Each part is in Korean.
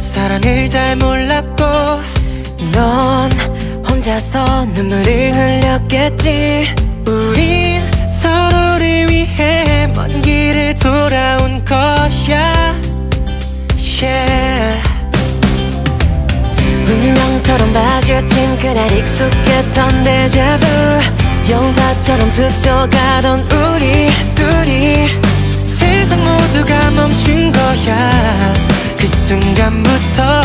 사랑을 잘 몰랐고 넌 혼자서 눈물을 흘렸겠지. 우린 서로를 위해 먼 길을 돌아온 것야. Yeah. 운명처럼 마주친 그날 익숙했던 데자뷰 영화처럼 스쳐가던 우리 둘이 세상 모두가 멈춘 거야. 순간부터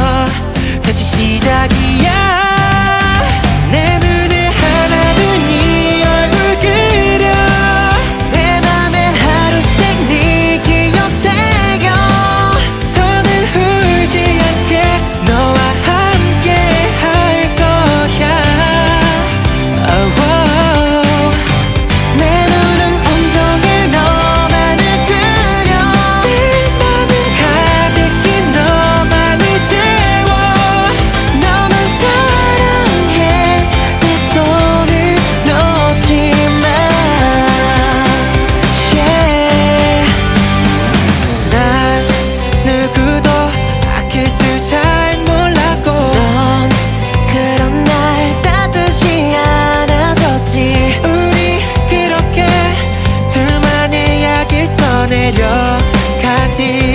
다시 시작이야. 내려가지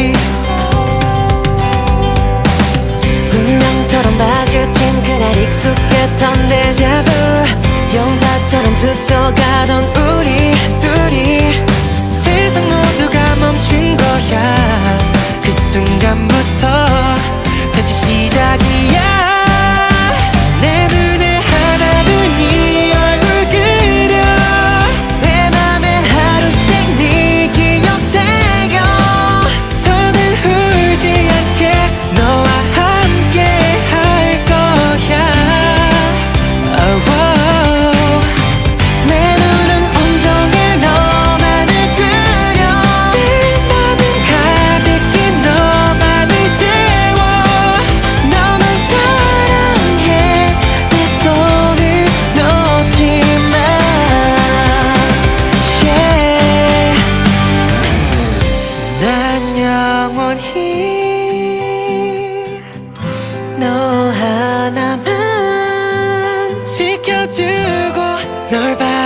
너 하나만 지켜주고 널봐.